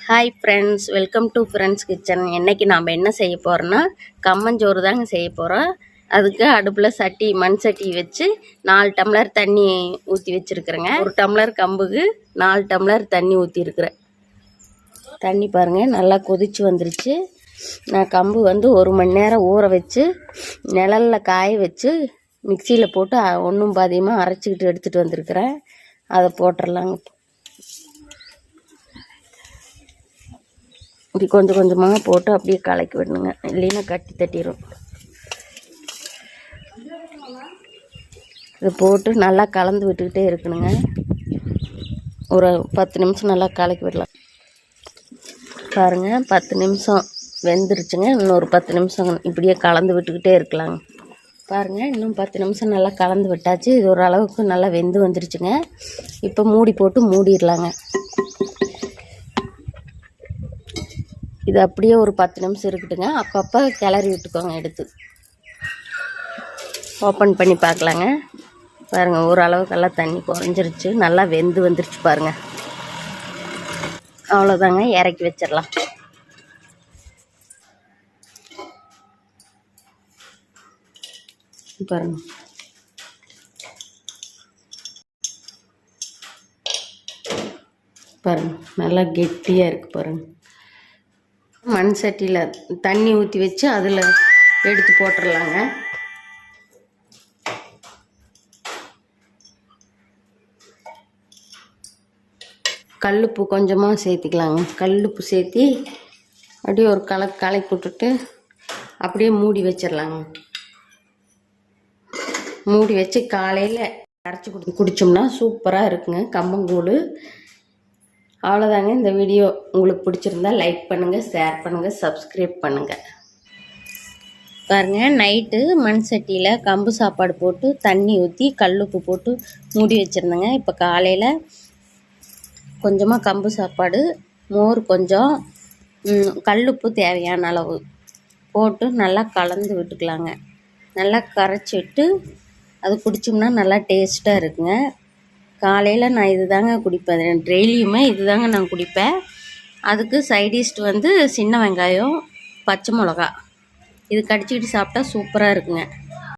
Hi friends welcome to friends kitchen இன்றைக்கி நாம் என்ன செய்ய போகிறோன்னா கம்மஞ்சோறு தாங்க செய்ய போகிறோம் அதுக்கு அடுப்பில் சட்டி மண் சட்டி வச்சு நாலு டம்ளர் தண்ணி ஊற்றி வச்சுருக்குறேங்க. ஒரு டம்ளர் கம்புக்கு நாலு டம்ளர் தண்ணி ஊற்றிருக்குறேன் தண்ணி பாருங்கள் நல்லா கொதிச்சு வந்துருச்சு. நான் கம்பு வந்து ஒரு மணி நேரம் ஊற வச்சு நிழலில் காய வச்சு மிக்சியில் போட்டு ஒன்றும் பாதியமாக அரைச்சிக்கிட்டு எடுத்துகிட்டு வந்திருக்கிறேன். அதை போட்டுடலாங்க இப்படி கொஞ்சம் கொஞ்சமாக போட்டு அப்படியே கலக்கி விடணுங்க. இல்லைன்னா கட்டி தட்டிடும் இது போட்டு நல்லா கலந்து விட்டுக்கிட்டே இருக்கணுங்க. ஒரு பத்து நிமிஷம் நல்லா கலக்கி விடலாம். பாருங்கள் பத்து நிமிஷம் வெந்துருச்சுங்க. இன்னொரு பத்து நிமிஷம் இப்படியே கலந்து விட்டுக்கிட்டே இருக்கலாங்க. பாருங்கள் இன்னும் பத்து நிமிஷம் நல்லா கலந்து விட்டாச்சு. இது ஓரளவுக்கு நல்லா வெந்து வந்துருச்சுங்க. இப்போ மூடி போட்டு மூடிடலாங்க. இது அப்படியே ஒரு பத்து நிமிஷம் இருக்கட்டுங்க. அப்பப்போ கிளறி விட்டுக்கோங்க எடுத்து. ஓப்பன் பண்ணி பார்க்கலாங்க. பாருங்கள் ஓரளவுக்கெல்லாம் தண்ணி குறைஞ்சிருச்சு. நல்லா வெந்து வந்துருச்சு பாருங்கள் அவ்வளோதாங்க இறக்கி வச்சிடலாம். பாருங்க. பாருங்க நல்லா கெட்டியாக இருக்குது பாருங்கள் மண் சட்டியில் தண்ணி ஊற்றி வச்சு அதில் எடுத்து போட்டுடலாங்க கல்லுப்பு கொஞ்சமாக சேர்த்திக்கலாங்க. கல்லுப்பு சேர்த்தி அப்படியே ஒரு கலை கலக்கி விட்டுட்டு அப்படியே மூடி வச்சிடலாங்க. மூடி வச்சு காலையில் அரைச்சி குடி குடித்தோம்னா சூப்பராக இருக்குங்க. கம்பங்கூழ் அவ்வளோதாங்க இந்த வீடியோ. உங்களுக்கு பிடிச்சிருந்தா லைக் பண்ணுங்கள் ஷேர் பண்ணுங்கள் சப்ஸ்கிரைப் பண்ணுங்கள் பாருங்க நைட்டு மண் சட்டியில் கம்பு சாப்பாடு போட்டு தண்ணி ஊற்றி கல்லுப்பு போட்டு மூடி வச்சுருந்தேங்க. இப்போ காலையில் கொஞ்சமாக கம்பு சாப்பாடு மோர் கொஞ்சம் கல்லுப்பு தேவையான அளவு போட்டு நல்லா கலந்து விட்டுக்கலாங்க. நல்லா கரைச்சி விட்டு அது குடிச்சோம்னா நல்லா டேஸ்ட்டாக இருக்குங்க. காலையில் நான் இது தாங்க குடிப்பேன். டெய்லியுமே இது தாங்க நான் குடிப்பேன். அதுக்கு சைடிஷ்ட் வந்து சின்ன வெங்காயம் பச்சை மிளகா. இது கடிச்சிக்கிட்டு சாப்பிட்டா சூப்பராக இருக்குங்க.